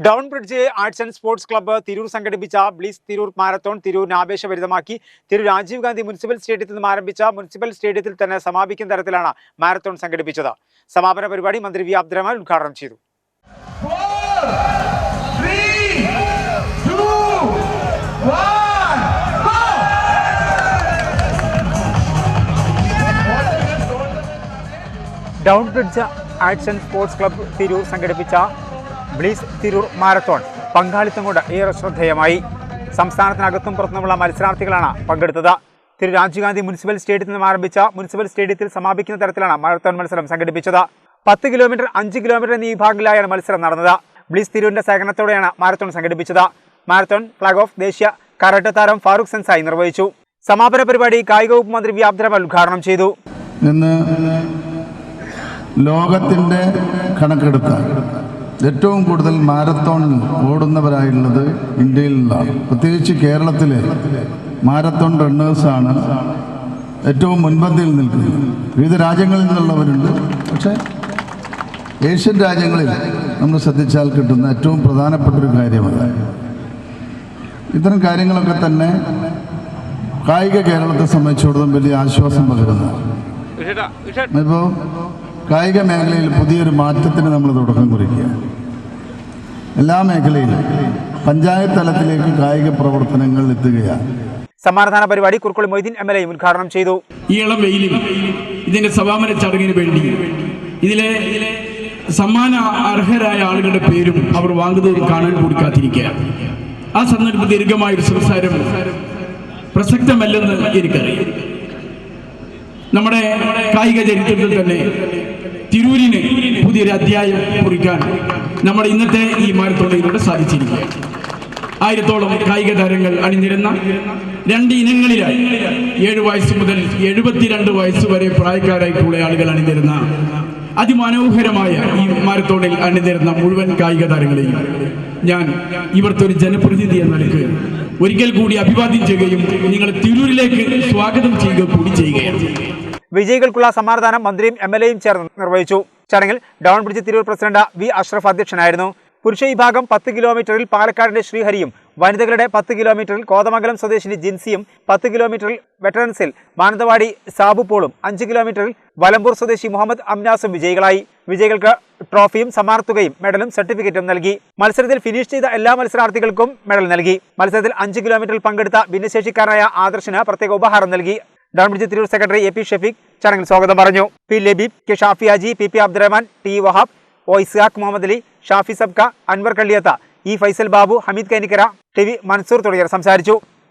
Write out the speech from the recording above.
Down bridge arts and sports club Tirur സംഘടിപ്പിച്ച bliss Tirur marathon തിരൂരിന് ആവേശഭരിതമാക്കി തിരൂർ രാജീവ് ഗാന്ധി മുനിസിപ്പൽ സ്റ്റേഡിയത്തിൽ നിന്നും ആരംഭിച്ച മുനിസിപ്പൽ സ്റ്റേഡിയത്തിൽ തന്നെ സമാപിക്കുന്ന തരത്തിലാണ് മാരത്തോൺ സംഘടിപ്പിച്ചത്. സമാപന പരിപാടി മന്ത്രി വി അബ്ദുറഹ്മാൻ ഉദ്ഘാടനം ചെയ്തു! Down bridge arts and sports club Tirur സംഘടിപ്പിച്ച ബ്ലീസ് തിരൂർ മാരത്തോൺ. പങ്കാളിത്തം കൊണ്ട് ഏറെ ശ്രദ്ധേയമായി. സംസ്ഥാനത്തിനകത്തും പുറത്തുനിന്നുള്ള മത്സരാർത്ഥികളാണ് പങ്കെടുത്തത്. തിരു രാജീവ് ഗാന്ധി മുനിസിപ്പൽ സ്റ്റേഡിയത്തിൽ നിന്നും ആരംഭിച്ച മുനിസിപ്പൽ സ്റ്റേഡിയത്തിൽ സമാപിക്കുന്ന തരത്തിലാണ് മാരത്തോൺ മത്സരം സംഘടിപ്പിച്ചത്. പത്ത് കിലോമീറ്റർ അഞ്ച് കിലോമീറ്റർ എന്നീ വിഭാഗങ്ങളിലായാണ് മത്സരം നടന്നത്. ബ്ലീസ് തിരൂരിന്റെ സഹകരണത്തോടെയാണ് മാരത്തോൺ സംഘടിപ്പിച്ചത്. മാരത്തോൺ ഫ്ലാഗ് ഓഫ് ദേശീയ കരാട്ട താരം ഫാറൂഖ് സെൻസായി നിർവഹിച്ചു. സമാപന പരിപാടി കായിക വകുപ്പ് മന്ത്രി വി. ഉദ്ഘാടനം ചെയ്തു. ലോകത്തിന്റെ കണക്കെടുത്താൽ ഏറ്റവും കൂടുതൽ മാരത്തോൺ ഓടുന്നവരായുള്ളത് നിന്നാണ്. പ്രത്യേകിച്ച് കേരളത്തിലെ മാരത്തോൺ റണ്ണേഴ്സാണ് ഏറ്റവും മുൻപന്തിയിൽ നിൽക്കുന്നത്. വിവിധ രാജ്യങ്ങളിൽ നിന്നുള്ളവരുണ്ട്. പക്ഷേ ഏഷ്യൻ രാജ്യങ്ങളിൽ നമ്മൾ ശ്രദ്ധിച്ചാൽ കിട്ടുന്ന ഏറ്റവും പ്രധാനപ്പെട്ട ഒരു കാര്യമാണ്. ഇത്തരം കാര്യങ്ങളൊക്കെ തന്നെ കായിക കേരളത്തെ സംബന്ധിച്ചിടത്തോളം വലിയ ആശ്വാസം പകരുന്നു ഇപ്പോൾ കായിക മേഖലയിൽ പുതിയൊരു മാറ്റത്തിന് നമ്മൾ തുടക്കം കുറിക്കുക. എല്ലാ മേഖലയിലും പഞ്ചായത്ത് തലത്തിലേക്ക് കായിക പ്രവർത്തനങ്ങൾ എത്തുകയാണ്. സമാധാന പരിപാടി Kurukkoli Moideen M L A ഉദ്ഘാടനം ചെയ്തു. ഈ ഇളം വെയിലും ഇതിന്റെ സമാപന ചടങ്ങിന് വേണ്ടി ഇതിലെ സമ്മാന അർഹരായ ആളുകളുടെ പേരും അവർ വാങ്ങുന്നതും കാണാൻ കൂടി കാത്തിരിക്കുകയാണ്. ആ സന്ദർഭത്തിൽ ദീർഘമായ ഒരു സംസാരം പ്രസക്തമല്ലെന്ന് എനിക്കറിയാം. നമ്മുടെ കായിക ചരിത്രത്തിൽ തന്നെ തിരൂരിന് പുതിയൊരു അധ്യായം കുറിക്കാൻ നമ്മുടെ ഇന്നത്തെ ഈ മാരത്തോണയിലൂടെ സാധിച്ചിരിക്കുക ആയിരത്തോളം കായിക താരങ്ങൾ അണിനിരുന്ന രണ്ട് ഇനങ്ങളിലായി ഏഴ് വയസ്സ് മുതൽ എഴുപത്തിരണ്ട് വയസ്സ് വരെ പ്രായക്കാരായിട്ടുള്ള ആളുകൾ അണിനിരുന്ന അതിമനോഹരമായ ഈ മാരത്തോണിൽ അണിനിരുന്ന മുഴുവൻ കായിക താരങ്ങളെയും ഞാൻ ഇവിടുത്തെ ഒരു ജനപ്രതിനിധി എന്ന നിലയ്ക്ക് ഒരിക്കൽ കൂടി അഭിവാദ്യം ചെയ്യുകയും നിങ്ങളെ തിരൂരിലേക്ക് സ്വാഗതം ചെയ്യുക കൂടി ചെയ്യുകയാണ്. വിജയികൾക്കുള്ള സമ്മാനദാനം മന്ത്രിയും എം എൽ എയും ചേർന്ന് നിർവഹിച്ചു. ചടങ്ങിൽ down bridge Tirur president V Ashraf അധ്യക്ഷനായിരുന്നു. പുരുഷ വിഭാഗം പത്ത് കിലോമീറ്ററിൽ പാലക്കാടിന്റെ ശ്രീഹരിയും വനിതകളുടെ പത്ത് കിലോമീറ്ററിൽ കോതമംഗലം സ്വദേശിനി ജിൻസിയും പത്ത് കിലോമീറ്ററിൽ വെറ്ററൻസിൽ മാനന്തവാടി സാബുപോളും അഞ്ച് കിലോമീറ്ററിൽ വലമ്പൂർ സ്വദേശി മുഹമ്മദ് അംനാസും വിജയികളായി. വിജയികൾക്ക് ട്രോഫിയും സമ്മാനത്തുകയും മെഡലും സർട്ടിഫിക്കറ്റും നൽകി. മത്സരത്തിൽ ഫിനിഷ് ചെയ്ത എല്ലാ മത്സരാർത്ഥികൾക്കും മെഡൽ നൽകി. മത്സരത്തിൽ അഞ്ച് കിലോമീറ്ററിൽ പങ്കെടുത്ത ഭിന്നശേഷിക്കാരനായ ആദർശിന് പ്രത്യേക ഉപഹാരം നൽകി. Down bridge Tirur secretary A P Shefeeq ചടങ്ങിൽ സ്വാഗതം പറഞ്ഞു. P Labeeb K Shafi Haji P P Abdurahiman T Wahab O Ishaq Muhammad Ali Shafi Sabka Anwar Kalliyath E Faisal Babu Hameed Kainikkara T V Mansoor തുടങ്ങിയവർ സംസാരിച്ചു.